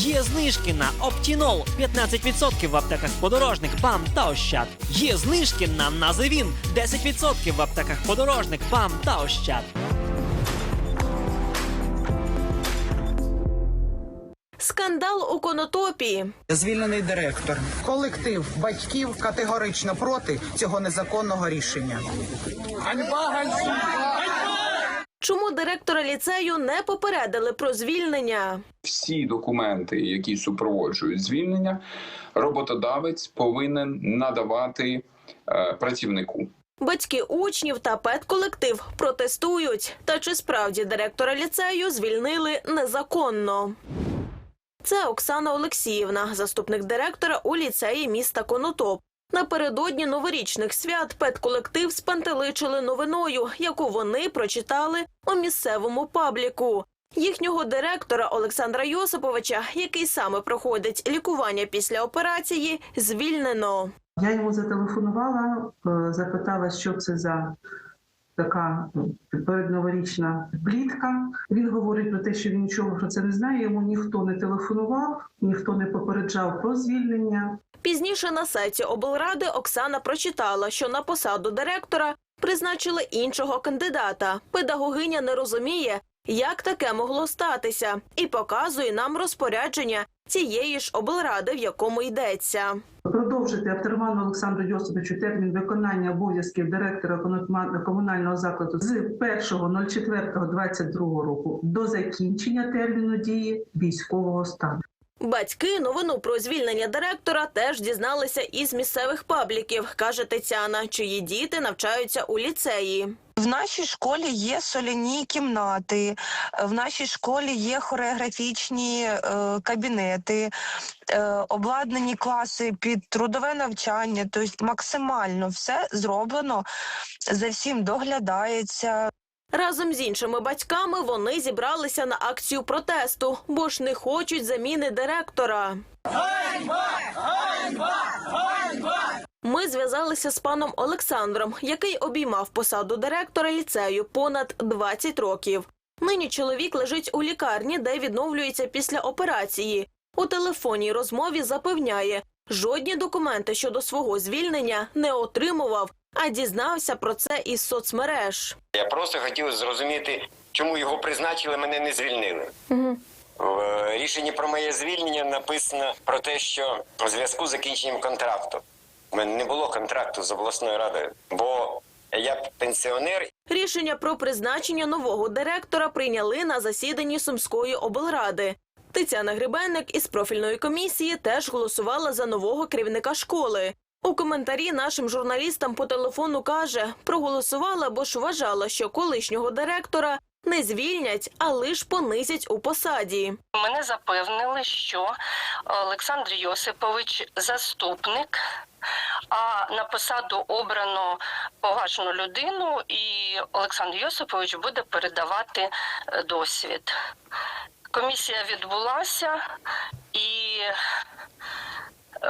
Є знижки на Оптінол 15% в аптеках подорожник, БАМ та Ощад. Є знижки на Називін 10% в аптеках подорожник, БАМ та Ощад. Скандал у конотопі. Звільнений директор. Колектив батьків категорично проти цього незаконного рішення. Чому директора ліцею не попередили про звільнення? всі документи, які супроводжують звільнення, роботодавець повинен надавати е, працівнику. Батьки учнів та педколектив протестують. Та чи справді директора ліцею звільнили незаконно? Це Оксана Олексіївна, заступник директора у ліцеї міста Конотоп. Напередодні новорічних свят педколектив спантеличили новиною, яку вони прочитали у місцевому пабліку. Їхнього директора Олександра Йосиповича, який саме проходить лікування після операції, звільнено. Я йому зателефонувала, е, запитала, що це за така е, передноворічна плітка. Він говорить про те, що він нічого про це не знає. Йому ніхто не телефонував, ніхто не попереджав про звільнення. Пізніше на сайті облради Оксана прочитала, що на посаду директора призначили іншого кандидата. Педагогиня не розуміє, як таке могло статися, і показує нам розпорядження цієї ж облради, в якому йдеться. Продовжити Автерману Олександру Йосиповичу термін виконання обов'язків директора комунального закладу з 1.04.22 року до закінчення терміну дії військового стану. Батьки новину про звільнення директора теж дізналися із місцевих пабліків, каже Тетяна, чиї діти навчаються у ліцеї. В нашій школі є соляні кімнати, е, в нашій школі є хореографічні е, кабінети, е, обладнані класи під трудове навчання. Тобто максимально все зроблено, за всім доглядається. Разом з іншими батьками вони зібралися на акцію протесту, бо ж не хочуть заміни директора. Ми зв'язалися з паном Олександром, який обіймав посаду директора ліцею понад 20 років. Нині чоловік лежить у лікарні, де відновлюється після операції. У телефонній розмові запевняє, жодні документи щодо свого звільнення не отримував, а дізнався про це із соцмереж. Я просто хотів зрозуміти, чому його призначили, мене не звільнили. В е, рішенні про моє звільнення написано про те, що у зв'язку з закінченням контракту. У мене не було контракту з обласною радою, бо я пенсіонер Рішення про призначення нового директора прийняли на засіданні Сумської облради. Тетяна Грибенник із профільної комісії теж голосувала за нового керівника школи. У коментарі нашим журналістам по телефону каже, проголосувала, бо ж вважала, що колишнього директора не звільнять, а лиш понизять у посаді. Мене запевнили, що Олександр Йосипович заступник, а на посаду обрано поважну людину, і Олександр Йосипович буде передавати е, досвід. Комісія відбулася, і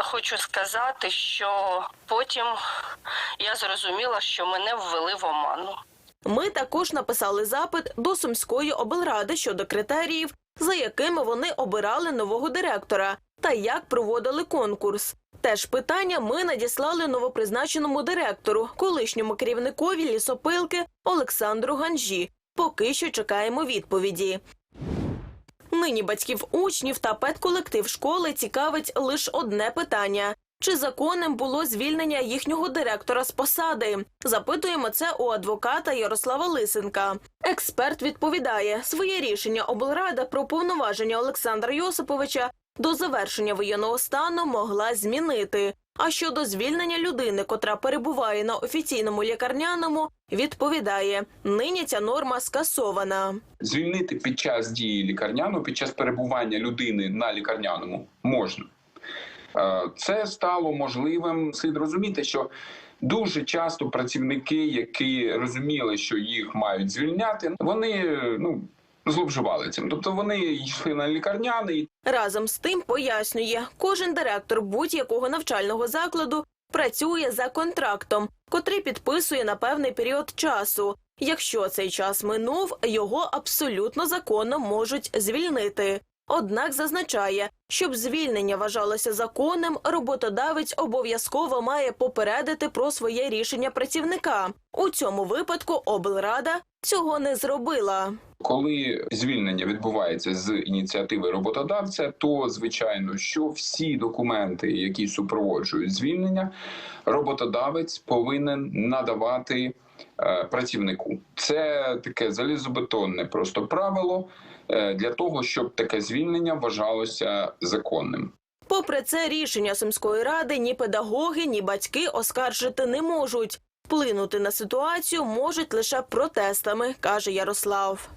хочу сказати, що потім я зрозуміла, що мене ввели в оману. Ми також написали запит до Сумської облради щодо критеріїв, за якими вони обирали нового директора та як проводили конкурс. Теж питання ми надіслали новопризначеному директору, колишньому керівникові лісопилки Олександру Ганжі. Поки що чекаємо відповіді. Нині батьків учнів та педколектив школи цікавить лише одне питання: чи законним було звільнення їхнього директора з посади? Запитуємо це у адвоката Ярослава Лисенка. Експерт відповідає, своє рішення облрада про повноваження Олександра Йосиповича до завершення воєнного стану могла змінити. А щодо звільнення людини, котра перебуває на офіційному лікарняному, відповідає: нині ця норма скасована. Звільнити під час дії лікарняного, під час перебування людини на лікарняному можна. Е, Це стало можливим слід розуміти, що дуже часто працівники, які розуміли, що їх мають звільняти, вони ну зловживали цим. Тобто вони йшли на лікарняний Разом з тим пояснює, кожен директор будь-якого навчального закладу працює за контрактом, котрий підписує на певний період часу. Якщо цей час минув, його абсолютно законно можуть звільнити. Однак зазначає, Щоб звільнення вважалося законним, роботодавець обов'язково має попередити про своє рішення працівника. У цьому випадку облрада цього не зробила. Коли звільнення відбувається з ініціативи роботодавця, то звичайно, що всі документи, які супроводжують звільнення, роботодавець повинен надавати працівнику. Це таке залізобетонне просто правило е, для того, щоб таке звільнення вважалося законним. Попри це, рішення Сумської ради ні педагоги, ні батьки оскаржити не можуть. Вплинути на ситуацію можуть лише протестами, каже Ярослав.